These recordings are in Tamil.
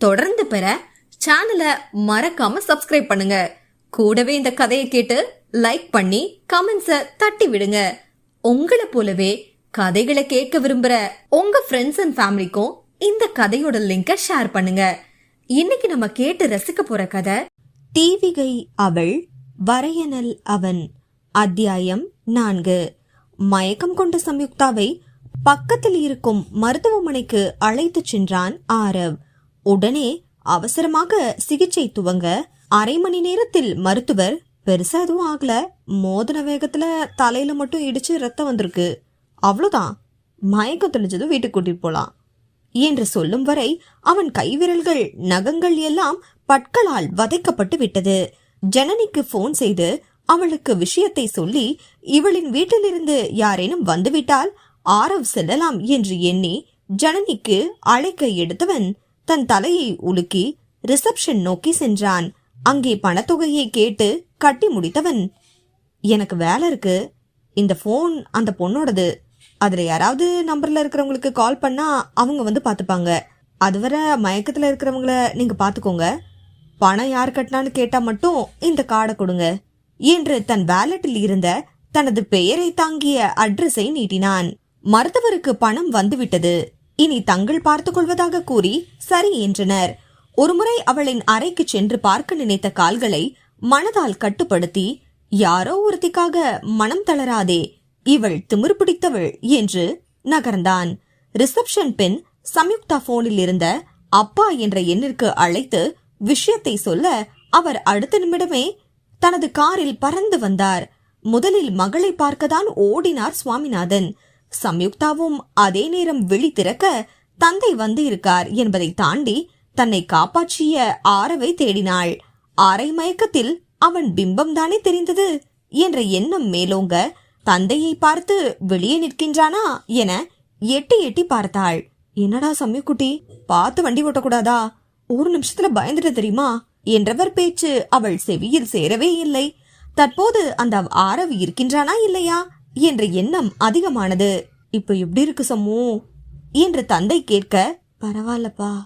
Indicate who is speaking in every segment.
Speaker 1: தொடர்ந்து பெற சேனலை மறக்காம சப்ஸ்கிரைப் பண்ணுங்க. கூடவே இந்த கதையை கேட்டு லைக் பண்ணி கமெண்ட்ஸை தட்டி விடுங்க. உங்களை போலவே கதைகளை கேட்க விரும்புற உங்க ஃப்ரெண்ட்ஸ் அண்ட் ஃபேமிலிக்கும் இந்த கதையோட லிங்கை ஷேர் பண்ணுங்க. இன்னைக்கு நம்ம கேட்டு ரசிக்க போற கதை தீவிகை அவள் வரையனல் அவன். அத்தியாயம் நான்கு. மயக்கம் கொண்ட சம்யுக்தாவை பக்கத்தில் இருக்கும் மருத்துவமனைக்கு அழைத்துச் சென்றான் ஆரவ். உடனே அவசரமாக சிகிச்சை துவங்க அரை மணி நேரத்தில் மருத்துவர் பெருசா எதுவும் ஆகல. மோதின வேகத்துல தலையில மட்டும் இடிச்சு ரத்தம் வந்திருக்கு. அவ்வளவுதான். மயக்கம் தெளிஞ்சதும் வீட்டுக்கு கூட்டிட்டு போலாம் என்று சொல்லும் வரை அவன் கைவிரல்கள் நகங்கள் எல்லாம் பற்களால் வதைக்கப்பட்டு விட்டது. ஜனனிக்கு போன் செய்து அவளுக்கு விஷயத்தை சொல்லி இவளின் வீட்டிலிருந்து யாரேனும் வந்துவிட்டால் ஆரவ் செல்லலாம் என்று எண்ணி ஜனனிக்கு அழைக்க எடுத்தவன் தன் தலையை உலுக்கி ரிசப்ஷன் நோக்கி சென்றான். அங்கே பணத்தொகையை கேட்டு கட்டி முடித்தவன் எனக்கு வேலை இருக்கு. இந்த ஃபோன் அந்த பொண்ணோடது. அதுல யாராவது நம்பர்ல இருக்கிறவங்களுக்கு கால் பண்ணா அவங்க வந்து பாத்துப்பாங்க அதுவரை மயக்கத்துல இருக்கிறவங்கள நீங்க பாத்துக்கோங்க பணம் யார் கட்டினான்னு கேட்டா மட்டும் இந்த கார்டை கொடுங்க. என்று தன் வேலட்டில் இருந்த தனது பெயரை தாங்கிய அட்ரஸை நீட்டினான். மருத்துவருக்கு பணம் வந்துவிட்டது. இனி தங்கள் பார்த்துக் கொள்வதாக கூறி சரி என்றனர். ஒருமுறை அவளின் அறைக்கு சென்று பார்க்க நினைத்த கால்களை மனதால் கட்டுப்படுத்தி யாரோ ஒருத்திக்காக மனம் தளராதே இவள் திமிர் பிடித்தவள் என்று நகர்ந்தான். ரிசப்ஷன் பெண் சம்யுக்தா போனில் இருந்த அப்பா என்ற எண்ணிற்கு அழைத்து விஷயத்தை சொல்ல அவர் அடுத்த நிமிடமே தனது காரில் பறந்து வந்தார். முதலில் மகளை பார்க்கத்தான் ஓடினார் சுவாமிநாதன். சம்யுக்தாவும் அதே நேரம் விழி திறக்க தந்தை வந்து இருக்கார் என்பதை தாண்டி தன்னை காப்பாற்றிய ஆரவை தேடினாள். அரை மயக்கத்தில் அவன் பிம்பம் தானே தெரிந்தது என்ற எண்ணம் மேலோங்க தந்தையை பார்த்து வெளியே நிற்கின்றானா என எட்டி எட்டி பார்த்தாள். என்னடா சம்யுக்குட்டி பார்த்து வண்டி ஓட்டக்கூடாதா? ஒரு நிமிஷத்துல பயந்துட்டு தெரியுமா? என்றவர் பேச்சு அவள் செவியில் சேரவே இல்லை. தற்போது அந்த ஆரவி இருக்கின்றானா இல்லையா? என்ற எண்ணம் அதிகமானது. இப்ப எப்படி இருக்கு சம்மு? என்று தந்தை கேட்க பரவாயில்லப்பா.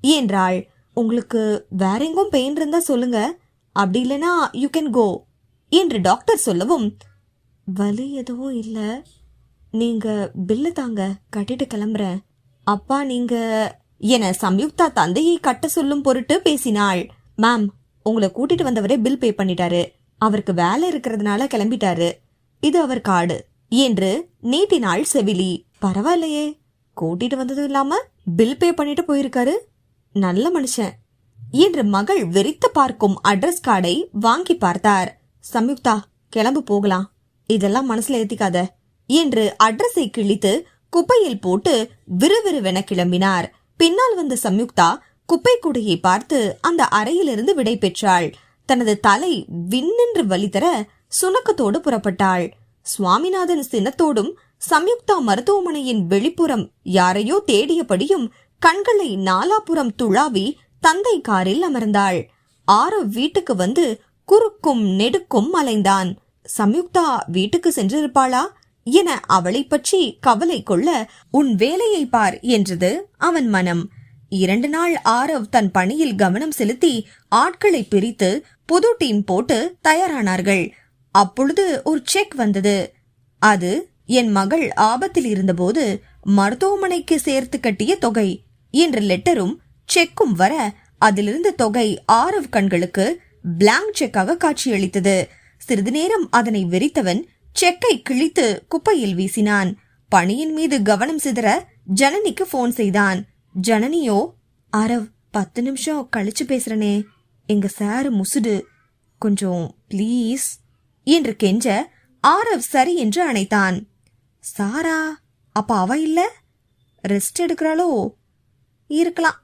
Speaker 1: என்றாள் உங்களுக்கு வேற எங்கும் பெயின் இருந்தா சொல்லுங்க. அப்படி இல்லைனா யூ கேன் கோ என்று டாக்டர் சொல்லவும் வலி எதுவும் இல்ல. நீங்க பில்லு தாங்க கட்டிட்டு கிளம்புறேன். அப்பா நீங்க என சம்யுக்தா தந்தையை கட்ட சொல்லும் பொருட்டு பேசினாள். மேம் உங்களை கூட்டிட்டு வந்தவரே பில் பே பண்ணிட்டாரு. அவருக்கு வேலை இருக்கிறதுனால கிளம்பிட்டாரு. இது அவர் காடு. என்று நீட்டினாள் செவிலி. பரவாயில்லையே. கூட்டிட்டு வந்ததும் இல்லாம பில் பே பண்ணிட்டு போயிருக்காரு. நல்ல மனுஷன். என்று மகள் வெறித்து பார்க்கும் அட்ரஸ் கார்டை வாங்கி பார்த்தார். சம்யுக்தா கிளம்பு போகலாம். இதெல்லாம் மனசுல ஏத்திக்காத. என்று அட்ரஸை கிழித்து குப்பையில் போட்டு விறுவிறுவென கிளம்பினார். பின்னால் வந்த சம்யுக்தா குப்பை கூடையை பார்த்து அந்த அறையிலிருந்து விடை பெற்றாள். தனது தலை விண்ணென்று வழி தர சுணக்கத்தோடு புறப்பட்டாள். சுவாமிநாதன் சினத்தோடும் சம்யுக்தா மருத்துவமனையின் வெளிப்புறம் யாரையோ தேடியபடியும் கண்களை நாலாபுறம் துழாவி தந்தை காரில் அமர்ந்தாள். ஆரவ் வீட்டுக்கு வந்து குறுக்கும் நெடுக்கும் அலைந்தான். சம்யுக்தா வீட்டுக்கு சென்றிருப்பாளா என அவளை பற்றி கவலை கொள்ள உன் வேலையை பார் என்றது அவன் மனம். இரண்டு நாள் ஆரவ் தன் பணியில் கவனம் செலுத்தி ஆட்களை பிரித்து புது டீம் போட்டு தயாரானார்கள். அப்பொழுது ஒரு செக் வந்தது. அது என் மகள் ஆபத்தில் இருந்தபோது மருத்துவமனைக்கு சேர்த்து கட்டிய தொகை. என்ற லெட்டரும் செக்கும் வர அதிலிருந்த தொகை ஆரவ் கண்களுக்கு பிளாங்க் செக்காக காட்சியளித்தது. சிறிது நேரம் அதனை வெறித்தவன் செக்கை கிழித்து குப்பையில் வீசினான். பணியின் மீது கவனம் சிதற ஜனனிக்கு போன் செய்தான். ஜனனியோ அரவ் பத்து நிமிஷம் கழிச்சு பேசுறனே. எங்க சார் முசுடு. கொஞ்சம் ப்ளீஸ் என்று கெஞ்ச ஆரவ் சரி என்று அணைத்தான். சாரா அப்ப அவ இல்ல? ரெஸ்ட் எடுக்கிறாளோ? இருக்கலாம்.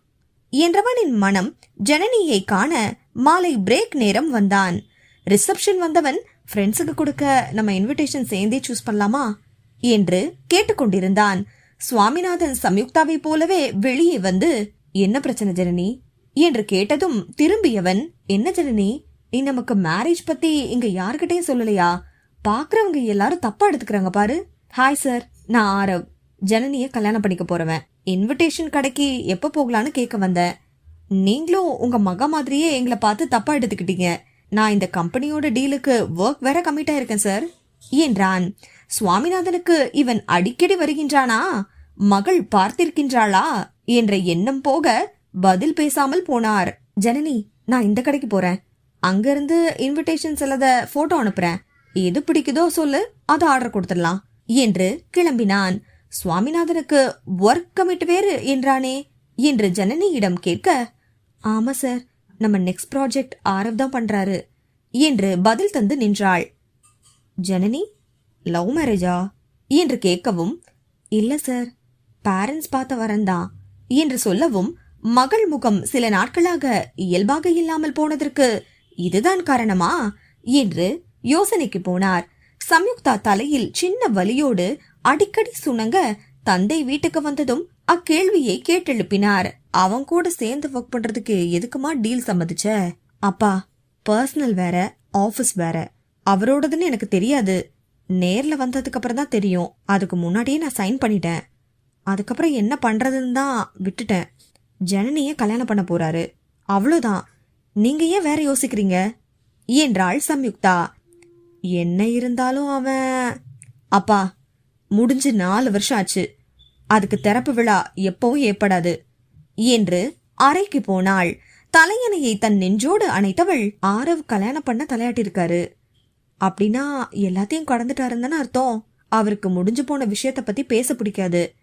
Speaker 1: என்றவனின் மனம் ஜனனியை காண மாலை பிரேக் நேரம் வந்தான். ரிசப்ஷன் வந்தவன் ஃப்ரெண்ட்ஸுக்கு கொடுக்க நம்ம இன்விடேஷன் சேர்ந்தே சூஸ் பண்ணலாமா? என்று கேட்டுக்கொண்டிருந்தான் சுவாமிநாதன் சம்யுக்தாவை போலவே வெளியே வந்து என்ன பிரச்சனை ஜனனி? என்று கேட்டதும் திரும்பியவன் என்ன ஜனனி? நீ நமக்கு மேரேஜ் பத்தி இங்க யாருக்கிட்டையும் சொல்லலையா? பாக்குறவங்க எல்லாரும் தப்பா எடுத்துக்கிறாங்க பாரு. ஹாய் சார் நான் ஆரவ். ஜனனிய கல்யாணம் பண்ணிக்க போறவன். இன்விடேஷன் கடைக்கு எப்ப போகலான்னு கேட்க வந்தேன். நீங்களும் உங்க மக மாதிரியே எங்களை பார்த்து தப்பா எடுத்துக்கிட்டீங்க. நான் இந்த கம்பெனியோட டீலுக்கு ஒர்க் வேற கமிட் ஆயிருக்கேன் சார் என்றான் சுவாமிநாதனுக்கு இவன் அடிக்கடி வருகின்றானா? மகள் பார்த்திருக்கின்றாளா? என்ற எண்ணம் போக பதில் பேசாமல் போனார். ஜனனி நான் இந்த கடைக்கு போறேன். அங்கிருந்து இன்விடேஷன் செல்லத போட்டோ அனுப்புறேன். எது பிடிக்குதோ சொல்லு அதை ஆர்டர் கொடுத்துடலாம் என்று கிளம்பினான். சுவாமிநாதனுக்கு ஒர்க் கமிட் வேறு என்றானே என்று ஜனனியிடம் கேட்க ஆமா சார் நம்ம நெக்ஸ்ட் ப்ராஜெக்ட் ஆரவ் தான் பண்றாரு என்று பதில் தந்து நின்றாள். ஜனனி லவ் மேரேஜா என்று கேட்கவும் இல்ல சார் பேரண்ட்ஸ் பார்த்த வரந்தான் என்று சொல்லவும் மகள் முகம் சில நாட்களாக இயல்பாக இல்லாமல் போனதற்கு இதுதான் காரணமா? என்று யோசனைக்கு போனார். சம்யுக்தா தலையில் சின்ன வலியோடு அடிக்கடி சுணங்க தந்தை வீட்டுக்கு வந்ததும் அக்கேள்வியை கேட்டெழுப்பினார். அவன் கூட சேர்ந்து ஒர்க் பண்றதுக்கு எதுக்குமா டீல் சம்மதிச்ச? அப்பா பர்சனல் வேற ஆபீஸ் வேற. அவரோடதுன்னு எனக்கு தெரியாது. நேர்ல வந்ததுக்கு அப்புறம் தான் தெரியும். அதுக்கு முன்னாடியே நான் சைன் பண்ணிட்டேன். அதுக்கப்புறம் என்ன பண்றதுன்னு தான் விட்டுட்டேன். ஜனனிய கல்யாணம் பண்ண போறாரு. அவ்வளோதான் நீங்க ஏன் வேற யோசிக்கிறீங்க? என்றாள் சம்யுக்தா. என்ன இருந்தாலும் அவன் அப்பா முடிஞ்சு நாலு வருஷம் ஆச்சு. அதுக்கு திறப்பு விழா எப்பவும் ஏற்படாது என்று அறைக்கு போனாள். தலையணையை தன் நெஞ்சோடு அணைத்தவள் ஆரவ் கல்யாணம் பண்ண தலையாட்டிருக்காரு அப்படின்னா எல்லாத்தையும் கடந்துட்டாருன்னு தானே அர்த்தம். அவருக்கு முடிஞ்சு போன விஷயத்த பத்தி பேச பிடிக்காது.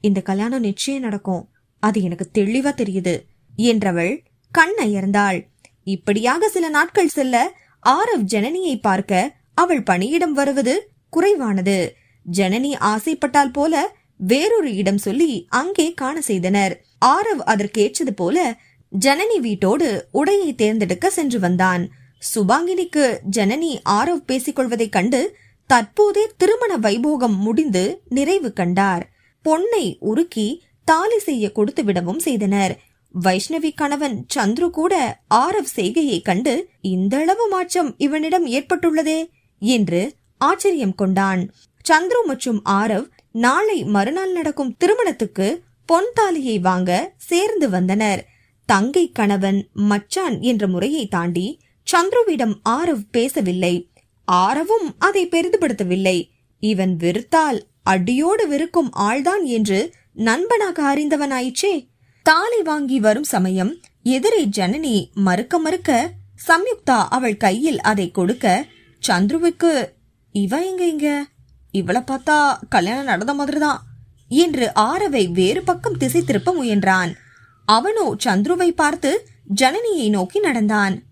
Speaker 1: இந்த கல்யாணம் நிச்சயம் நடக்கும். அது எனக்கு தெளிவா தெரியுது என்றவள் கண்ணயர்ந்தாள் இப்படியாக சில நாட்கள் செல்ல ஆரவ் ஜனனியை பார்க்க அவள் பணியிடம் வருவது குறைவானது. ஜனனி ஆசைப்பட்டால் போல வேறொரு இடம் சொல்லி அங்கே காண செய்தனர். ஆரவ் அதற்கேற்றது போல ஜனனி வீட்டோடு உடையை தேர்ந்தெடுக்க சென்று வந்தான். சுபாங்கினிக்கு ஜனனி ஆரவ் பேசிக்கொள்வதைக் கண்டு தற்போதே திருமண வைபோகம் முடிந்து நிறைவு கண்டார். பொன்னை உருக்கி தாலி செய்ய கொடுத்து விடவும் செய்தனர். வைஷ்ணவி கணவன் சந்துரு கூட ஆரவ் செய்கையை கண்டு இந்த அளவு மாற்றம் இவனிடம் ஏற்பட்டுள்ளதே? என்று ஆச்சரியம் கொண்டான். சந்துரு மற்றும் ஆரவ் நாளை மறுநாள் நடக்கும் திருமணத்துக்கு பொன் தாலியை வாங்க சேர்ந்து வந்தனர். தங்கை கணவன் மச்சான் என்ற முறையை தாண்டி சந்துருவிடம் ஆரவ் பேசவில்லை. ஆரவும் அதை பெரிதுபடுத்தவில்லை. இவன் வெறுத்தால் அடியோடு வெறுக்கும் ஆள்தான் என்று நண்பனாக அறிந்தவனாயிற்றே? தாலி வாங்கி வரும் சமயம் எதிரே ஜனனி மறுக்க மறுக்க சம்யுக்தா அவள் கையில் அதை கொடுக்க சந்துருவுக்கு இவ எங்க இங்க? இவளை பார்த்தா கல்யாணம் நடந்த மாதிரிதான். என்று ஆரவை வேறு பக்கம் திசை திருப்ப முயன்றான். அவனோ சந்துருவை பார்த்து ஜனனியை நோக்கி நடந்தான்.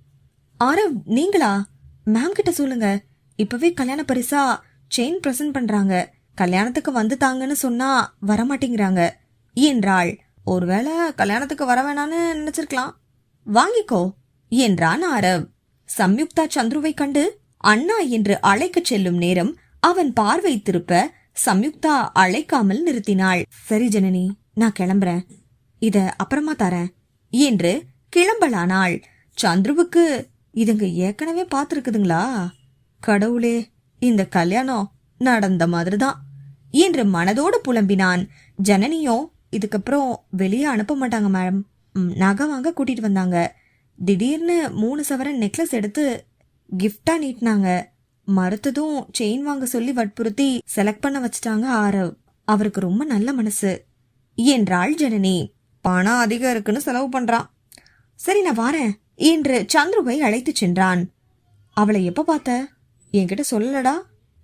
Speaker 1: ஆரவ் நீங்களா? மேம் கிட்ட சொல்லுங்க. இப்பவே கல்யாண பரிசா செயின் பிரசன்ட் பண்றாங்க. கல்யாணத்துக்கு வந்து தாங்கன்னு சொன்னா வரமாட்டேங்கிறாங்க என்றாள். ஒருவேளை கல்யாணத்துக்கு வர வேணான்னு நினைச்சிருக்கலாம். வாங்கிக்கோ என்றான் ஆரவ். சம்யுக்தா சந்துருவை கண்டு அண்ணா என்று அழைக்கச் செல்லும் நேரம் அவன் பார்வை திருப்ப சம்யுக்தா அழைக்காமல் நிறுத்தினாள். சரி ஜனனி நான் கிளம்புறேன். இத அப்புறமா தரேன் என்று கிளம்பலானாள். சந்துருவுக்கு இதுங்க ஏற்கனவே பார்த்துருக்குதுங்களா? கடவுளே இந்த கல்யாணம் நடந்த மாதிரிதான் என்று மனதோடு புலம்பினான். ஜனனியோ இதுக்கப்புறம் வெளியே அனுப்ப மாட்டாங்க மேடம் ம், நகை வாங்க கூட்டிட்டு வந்தாங்க. திடீர்னு மூணு சவரன் நெக்லஸ் எடுத்து கிஃப்டா நீட்டினாங்க. மறுத்ததும் செயின் வாங்க சொல்லி வற்புறுத்தி செலக்ட் பண்ண வச்சிட்டாங்க ஆரவ். அவருக்கு ரொம்ப நல்ல மனசு. என்றாள் ஜனனி பணம் அதிகம் இருக்குன்னு செலவு பண்றான். சரி நான் வாரேன் என்று சந்துருவை அழைத்து சென்றான். அவளை எப்ப பார்த்த? என்கிட்ட சொல்லலடா.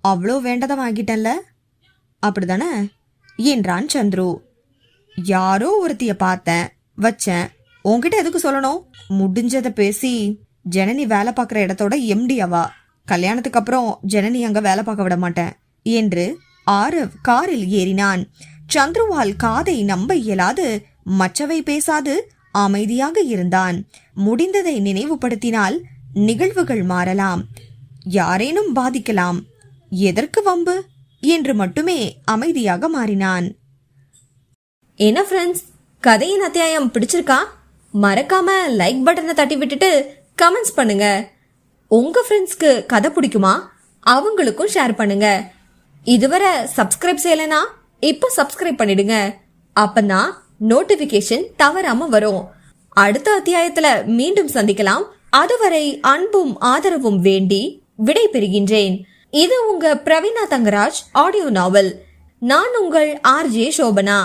Speaker 1: அவ்வளோ வேண்டதம் ஆகிட்டல்ல? அப்படிதானே? என்றான் சந்துரு. யாரோ ஒருத்திய பார்த்தேன் வச்சேன். உன்கிட்ட எதுக்கு சொல்லணும்? முடிஞ்சத பேசி ஜனனி வேலை பார்க்குற இடத்தோட எம்டி அவா. கல்யாணத்துக்கு அப்புறம் ஜனனி அங்க வேலை பார்க்க விட மாட்டேன் என்று ஆரவ் காரில் ஏறினான். சந்துருவால் காதை நம்ப இயலாது மற்றவை பேசாது அமைதியாக இருந்தான். முடிந்ததை நினைவுபடுத்தினால் நிகழ்வுகள் மாறலாம். யாரேனும் பாதிக்கலாம். எதற்கு வம்பு? என்று மட்டுமே அமைதியாக மாறினான். என்ன ஃப்ரெண்ட்ஸ் கதையின் அத்தியாயம் பிடிச்சிருக்கா? மறக்காம லைக் பட்டனை தட்டி விட்டுட்டு கமெண்ட்ஸ் பண்ணுங்க. உங்க ஃப்ரெண்ட்ஸ்க்கு கதை பிடிக்குமா? அவங்களுக்கும் ஷேர் பண்ணுங்க. இதுவரை சப்ஸ்கிரைப் செய்யலைனா இப்போ சப்ஸ்கிரைப் பண்ணிடுங்க. அப்பதான் நோட்டிபிகேஷன் தவறாம வரும். அடுத்த அத்தியாயத்துல மீண்டும் சந்திக்கலாம். அதுவரை அன்பும் ஆதரவும் வேண்டி விடை பெறுகின்றேன் இது உங்க பிரவீனா தங்கராஜ் ஆடியோ நாவல். நான் உங்கள் ஆர்ஜே சோபனா.